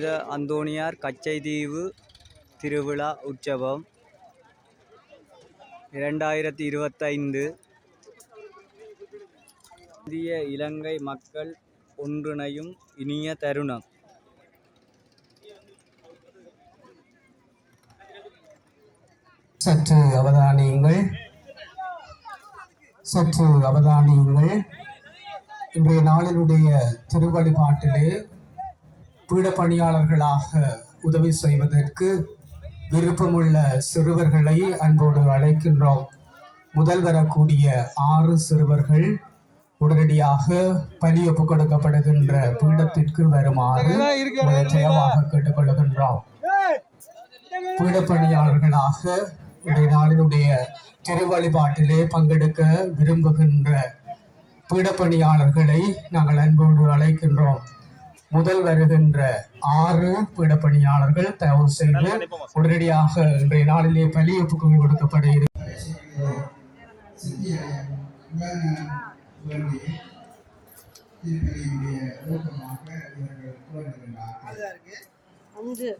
புனித அந்தோணியார் கச்சைதீவு திருவிழா உற்சவம் இரண்டாயிரத்தி இருபத்தைந்து. இந்திய இலங்கை மக்கள் ஒன்றிணையும் இனிய தருணம். சற்று அவதானியுங்கள். சற்று அவதானியுங்கள். இன்றைய நாளினுடைய திருவழிபாட்டிலே பீடப்பணியாளர்களாக உதவி செய்வதற்கு விருப்பமுள்ள சிறுவர்களை அன்போடு அழைக்கின்றோம். முதல் வரக்கூடிய ஆறு சிறுவர்கள் உடனடியாக பலி ஒப்புக் கொடுக்கப்படுகின்ற பீடத்திற்கு வருமாறு தயவாக கேட்டுக்கொள்கின்றோம். பீடப்பணியாளர்களாக இன்றைய நாளினுடைய திருவழிபாட்டிலே பங்கெடுக்க விரும்புகின்ற பீடப்பணியாளர்களை நாங்கள் அன்போடு அழைக்கின்றோம். முதல் வருகின்ற ஆறு பீடப்பணியாளர்கள் தயவு செய்து உடனடியாக இன்றைய நாளிலே பலி ஒப்புக்கொண்டு கொடுக்கப்பட இரு- அஞ்சு.